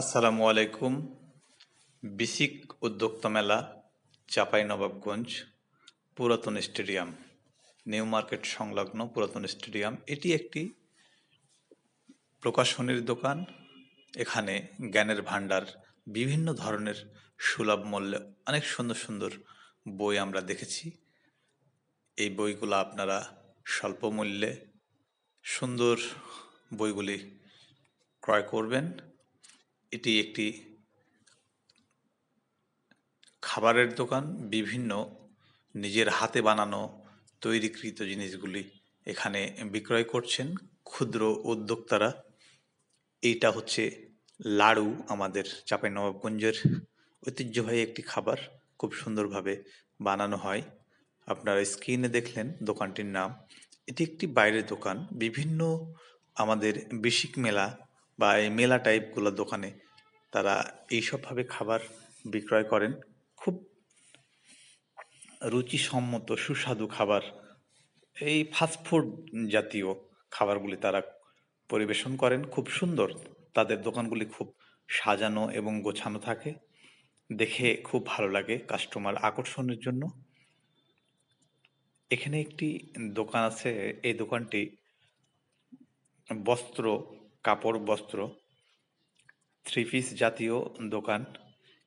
আসসালামু আলাইকুম। বিসিক উদ্যোক্তা মেলা চাঁপাইনবাবগঞ্জ পুরাতন স্টেডিয়াম, নিউ মার্কেট সংলগ্ন পুরাতন স্টেডিয়াম। এটি একটি প্রকাশনীর দোকান। এখানে জ্ঞানের ভান্ডার বিভিন্ন ধরনের সুলভ মূল্যে অনেক সুন্দর সুন্দর বই আমরা দেখেছি। এই বইগুলো আপনারা স্বল্প মূল্যে সুন্দর বইগুলি ক্রয় করবেন। এটি একটি খাবারের দোকান, বিভিন্ন নিজের হাতে বানানো তৈরিকৃত জিনিসগুলি এখানে বিক্রয় করছেন ক্ষুদ্র উদ্যোক্তারা। এইটা হচ্ছে লাড়ু আমাদের চাঁপাইনবাবগঞ্জের ঐতিহ্যবাহী একটি খাবার। খুব সুন্দরভাবে বানানো হয়। আপনারা স্ক্রিনে দেখলেন দোকানটির নাম। এটি একটি বাইরের দোকান। বিভিন্ন আমাদের বেসিক মেলা বা এই মেলা টাইপগুলো দোকানে তারা এইসবভাবে খাবার বিক্রয় করেন। খুব রুচিসম্মত, সুস্বাদু খাবার। এই ফাস্টফুড জাতীয় খাবারগুলি তারা পরিবেশন করেন। খুব সুন্দর। তাদের দোকানগুলি খুব সাজানো এবং গোছানো থাকে। দেখে খুব ভালো লাগে কাস্টমার আকর্ষণের জন্য। এখানে একটি দোকান আছে। এই দোকানটি বস্ত্র কাপড়, বস্ত্র থ্রি পিস জাতীয় দোকান।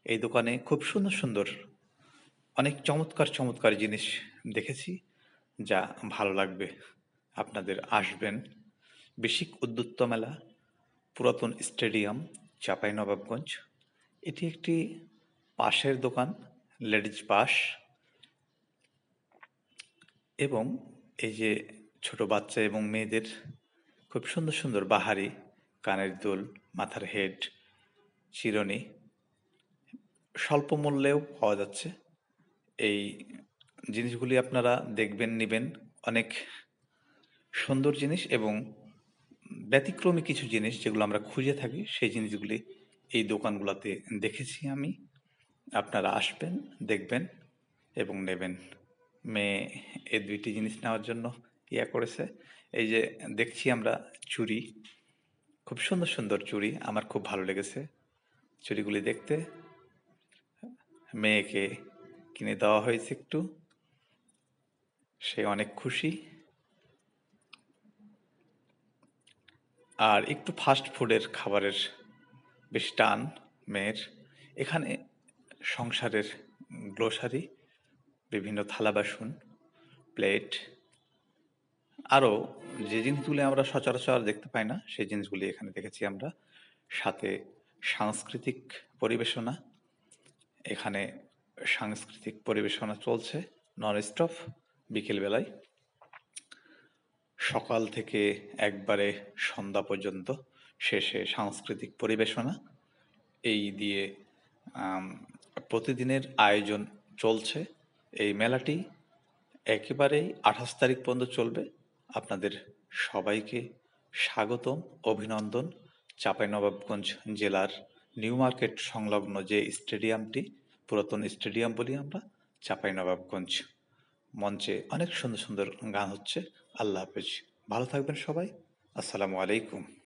এই দোকানে খুব সুন্দর সুন্দর, অনেক চমৎকার চমৎকার জিনিস দেখেছি যা ভালো লাগবে। আপনাদের আসবেন। বেশিক উদ্যুত্ত মেলা, পুরাতন স্টেডিয়াম, চাপাই নবাবগঞ্জ। এটি একটি পাশের দোকান লেডিজ পাস। এবং এই যে ছোট বাচ্চা এবং মেয়েদের খুব সুন্দর সুন্দর বাহারি কানের দুল, মাথার হেড চিরনি স্বল্প মূল্যেও পাওয়া যাচ্ছে। এই জিনিসগুলি আপনারা দেখবেন, নেবেন। অনেক সুন্দর জিনিস এবং ব্যতিক্রমী কিছু জিনিস যেগুলো আমরা খুঁজে থাকি, সেই জিনিসগুলি এই দোকানগুলোতে দেখেছি আমি। আপনারা আসবেন, দেখবেন এবং নেবেন। মেয়ে এই দুইটি জিনিস নেওয়ার জন্য ইয়া করেছে। এই যে দেখছি আমরা চুড়ি খুব সুন্দর সুন্দর চুড়ি, আমার খুব ভালো লেগেছে। চুড়িগুলি দেখতে মেয়েকে কিনে দেওয়া হয়েছে একটু। সে অনেক খুশি। আর একটু ফাস্ট ফুডের খাবারের বেশ টান মেয়ের। এখানে সংসারের গ্লোসারি বিভিন্ন থালা বাসন, প্লেট, আরও যে জিনিসগুলি আমরা সচরাচর দেখতে পাই না, সেই জিনিসগুলি এখানে দেখেছি আমরা। সাথে সাংস্কৃতিক পরিবেশনা, এখানে সাংস্কৃতিক পরিবেশনা চলছে নন স্টপ বিকেলবেলায় সকাল থেকে একবারে সন্ধ্যা পর্যন্ত শেষে সাংস্কৃতিক পরিবেশনা। এই দিয়ে প্রতিদিনের আয়োজন চলছে। এই মেলাটি একেবারেই আঠাশ তারিখ পর্যন্ত চলবে। আপনাদের সবাইকে স্বাগতম, অভিনন্দন। চাঁপাইনবাবগঞ্জ জেলার নিউ মার্কেট সংলগ্ন যে স্টেডিয়ামটি, পুরাতন স্টেডিয়াম বলি আমরা, চাঁপাইনবাবগঞ্জ মঞ্চে অনেক সুন্দর সুন্দর গান হচ্ছে। আল্লাহ হাফেজ। ভালো থাকবেন সবাই। আসসালামু আলাইকুম।